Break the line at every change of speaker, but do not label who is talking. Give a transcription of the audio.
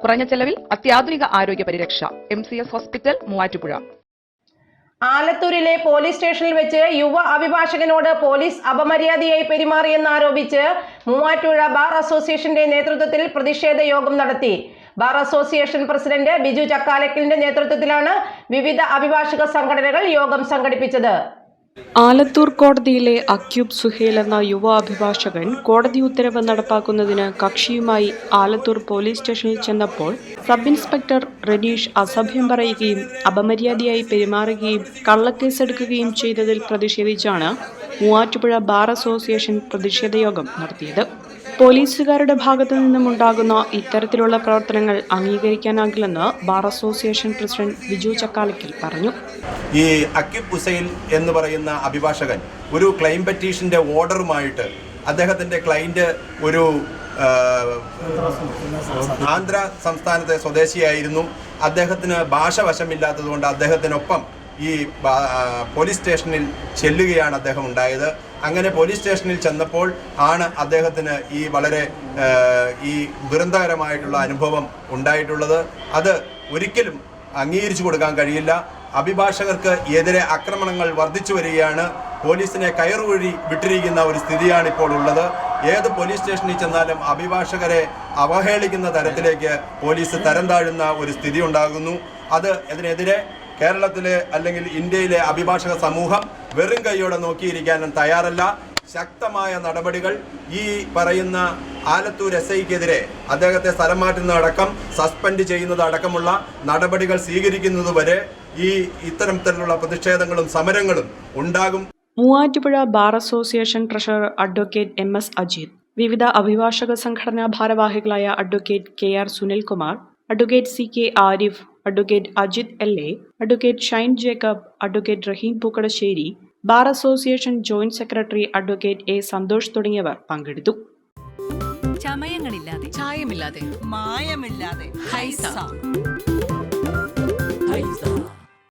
കുറഞ്ഞ ചെലവിൽ അത്യാധുനിക ആരോഗ്യ പരിരക്ഷ. M C S hospital Muvattupuzha.
ആലത്തൂരിലെ police സ്റ്റേഷനിൽ വെച്ച് യുവ അഭിഭാഷകനോട് പോലീസ് അപമര്യാദയായി പെരുമാറിയെന്നാരോപിച്ച് മൂവാറ്റുപുഴ ബാർ അസോസിയേഷന്റെ നേതൃത്വത്തിൽ പ്രതിഷേധ യോഗം നടത്തി. ബാർ അസോസിയേഷൻ പ്രസിഡന്റ് ബിജു ചക്കാലക്കലിന്റെ നേതൃത്വത്തിലാണ് വിവിധ അഭിഭാഷക സംഘടനകൾ യോഗം സംഘടിപ്പിച്ചത്.
ആലത്തൂർ കോടതിയിലെ അക്യൂബ് സുഹേൽ എന്ന യുവ അഭിഭാഷകൻ കോടതി ഉത്തരവ് നടപ്പാക്കുന്നതിന് കക്ഷിയുമായി ആലത്തൂർ പോലീസ് സ്റ്റേഷനിൽ ചെന്നപ്പോൾ സബ് ഇൻസ്പെക്ടർ റനീഷ് അസഭ്യം പറയുകയും അപമര്യാദയായി പെരുമാറുകയും കള്ളക്കേസെടുക്കുകയും ചെയ്തതിൽ പ്രതിഷേധിച്ചാണ് മൂവാറ്റുപുഴ ബാർ അസോസിയേഷൻ പ്രതിഷേധയോഗം നടത്തിയത്. പോലീസുകാരുടെ ഭാഗത്തു നിന്നുമുണ്ടാകുന്ന ഇത്തരത്തിലുള്ള പ്രവർത്തനങ്ങൾ അംഗീകരിക്കാനാകില്ലെന്ന് bar association president Biju Chakkalakkal പറഞ്ഞു.
ഈ അക്കിബ് ഹുസൈൻ എന്ന് പറയുന്ന അഭിഭാഷകൻ ഒരു ക്ലെയിം പെറ്റീഷന്റെ ഓർഡറുമായിട്ട് അദ്ദേഹത്തിന്റെ ക്ലൈന്റ് ഒരു ആന്ധ്ര സംസ്ഥാനത്തെ സ്വദേശിയായിരുന്നു. അദ്ദേഹത്തിന് ഭാഷ വശമില്ലാത്തതുകൊണ്ട് അദ്ദേഹത്തിനൊപ്പം ഈ പോലീസ് സ്റ്റേഷനിൽ ചെല്ലുകയാണ് അദ്ദേഹം ഉണ്ടായത്. അങ്ങനെ പോലീസ് സ്റ്റേഷനിൽ ചെന്നപ്പോൾ ആണ് അദ്ദേഹത്തിന് ഈ വളരെ ഈ ദുരന്തകരമായിട്ടുള്ള അനുഭവം ഉണ്ടായിട്ടുള്ളത്. അത് ഒരിക്കലും അംഗീകരിച്ചു കൊടുക്കാൻ കഴിയില്ല. അഭിഭാഷകർക്ക് എതിരെ ആക്രമണങ്ങൾ വർദ്ധിച്ചു വരികയാണ്. പോലീസിനെ കയറുവഴി വിട്ടിരിക്കുന്ന ഒരു സ്ഥിതിയാണ് ഇപ്പോൾ ഉള്ളത്. ഏത് പോലീസ് സ്റ്റേഷനിൽ ചെന്നാലും അഭിഭാഷകരെ അവഹേളിക്കുന്ന തരത്തിലേക്ക് പോലീസ് തരം താഴുന്ന ഒരു സ്ഥിതി ഉണ്ടാകുന്നു. അത് അതിനെതിരെ കേരളത്തിലെ അല്ലെങ്കിൽ ഇന്ത്യയിലെ അഭിഭാഷക സമൂഹം വെറും കൈയോടെ നോക്കിയിരിക്കാനും തയ്യാറല്ല. ശക്തമായ നടപടികൾ ഈ പറയുന്ന ആലത്തൂർ എസ് ഐക്കെതിരെ അദ്ദേഹത്തെ സ്ഥലം മാറ്റുന്നതടക്കം സസ്പെൻഡ് ചെയ്യുന്നതടക്കമുള്ള നടപടികൾ സ്വീകരിക്കുന്നതുവരെ ഈ ഇത്തരം ഇത്തരത്തിലുള്ള പ്രതിഷേധങ്ങളും സമരങ്ങളും ഉണ്ടാകും.
Muvattupuzha bar association treasurer advocate M S Ajith വിവിധ അഭിഭാഷക സംഘടനാ ഭാരവാഹികളായ advocate K R Sunilkumar advocate C K Arif advocate Ajith L A advocate Shine Jacob advocate Rahim Pookkadassery bar association joint secretary advocate A Santhosh തുടങ്ങിയവർ പങ്കെടുത്തു.
ചമയങ്ങളില്ലാതെ.
ചായമില്ലാതെ.
മായമില്ലാതെ.
ഹൈസ.
ഹൈസ.